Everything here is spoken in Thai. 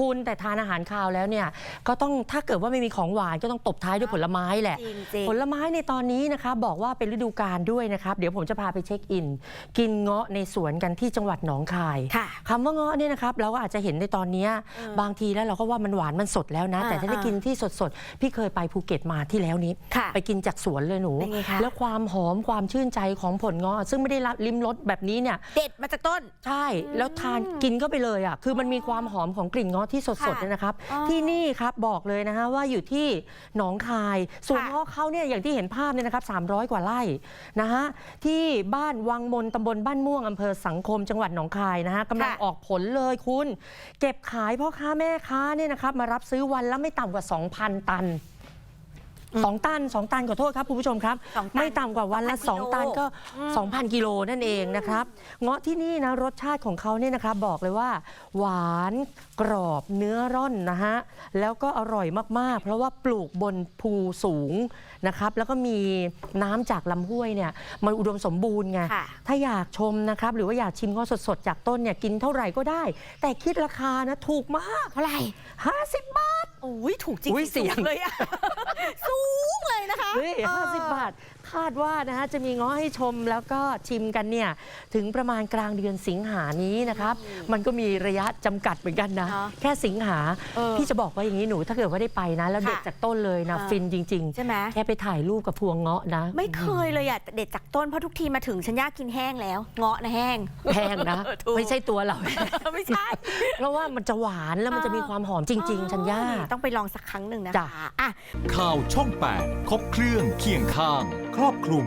คุณแต่ทานอาหารคาวแล้วเนี่ยก็ต้องถ้าเกิดว่าไม่มีของหวานก็ต้องตบท้ายด้วยผลไม้แหละ จริงจริงผลไม้ในตอนนี้นะคะบอกว่าเป็นฤดูกาลด้วยนะครับ เดี๋ยวผมจะพาไปเช็คอิน กินเงาะในสวนกันที่จังหวัดหนองคายค่ะ คำว่าเงาะเนี่ยนะครับเราก็อาจจะเห็นในตอนเนี้ยเออบางทีแล้วเราก็ว่ามันหวานมันสดแล้วนะอ่าแต่ถ้าได้อ่ากินที่สดๆ พี่เคยไปภูเก็ตมาที่แล้วนี้ ค่ะ ไปกินจากสวนเลยหนู เป็นไงคะ แล้วความหอมความชื่นใจของผลเงาะซึ่งไม่ได้รับลิ้มรสแบบนี้เนี่ยเด็ดมาจากต้น ใช่แล้วทานกินก็ไปเลยอะคือมันมีความหอมของกลิ่นเงาะที่สดค่ะๆเนี่ยนะครับ อ๋อที่นี่ครับบอกเลยนะฮะว่าอยู่ที่หนองคายส่วนค่ะ เงาะเขาเนี่ยอย่างที่เห็นภาพเนี่ยนะครับ300 กว่าไร่นะฮะที่บ้านวังมนตำบลบ้านม่วงอำเภอสังคมจังหวัดหนองคายนะฮะกำลังค่ะออกผลเลยคุณ เก็บขายพ่อค้าแม่ค้าเนี่ยนะครับมารับซื้อวันละไม่ต่ำกว่า 2,000 ตัน สองตันสองตันขอโทษครับคุณผู้ชมครับ สองตันไม่ต่ำกว่าวันละ2,000 2ตันก็ อืม 2,000 กิโลนั่นเองนะครับ เงาะที่นี่นะรสชาติของเขาเนี่ยนะครับบอกเลยว่า หวานกรอบเนื้อร่อนนะฮะแล้วก็อร่อยมาก ๆ เพราะว่าปลูกบนภูสูงนะครับ แล้วก็มีน้ำจากลำห้วยเนี่ยมันอุดมสมบูรณ์ไง ค่ะ ถ้าอยากชมนะครับ หรือว่าอยากชิมเงาะสด ๆ จากต้นเนี่ยกินเท่าไหร่ก็ได้ แต่คิดราคานะถูกมากเท่าไหร่ 50 บาท โอ้ยถูกจริงอุ๊ยสูเสียงเลยอะ สูงเลยนะคะ นี่เออห้าสิบบาท คาดว่านะฮะจะมีเง้อให้ชมแล้วก็ชิมกันเนี่ย ถึงประมาณกลางเดือนสิงหานี้นะครับ มันก็มีระยะจำกัดเหมือนกันนะ เนอะแค่สิงหา เออพี่จะบอกว่าอย่างนี้หนู ถ้าเกิดว่าได้ไปนะ แล้วเด็ดค่ะจากต้นเลยนะ เออ ฟินจริง ใช่ไหมๆ แค่ไปถ่ายรูปกับพวงเงาะนะ ไม่เคยเลยอะเด็ดจากต้นเพราะทุกทีมาถึงฉันอยากกินแห้งแล้ว เงาะนะแห้ง แพงนะ ถูก ไม่ใช่ตัวเรา ไม่ใช่ เพราะว่ามันจะหวานแล้วมันจะมีความหอมจริง ๆ ชัญญาอ๋อต้องไปลองสักครั้งหนึ่งนะจ้ะ คะอะ ข่าวช่อง 8 ครบเครื่องเคียงข้าง ครอบคลุม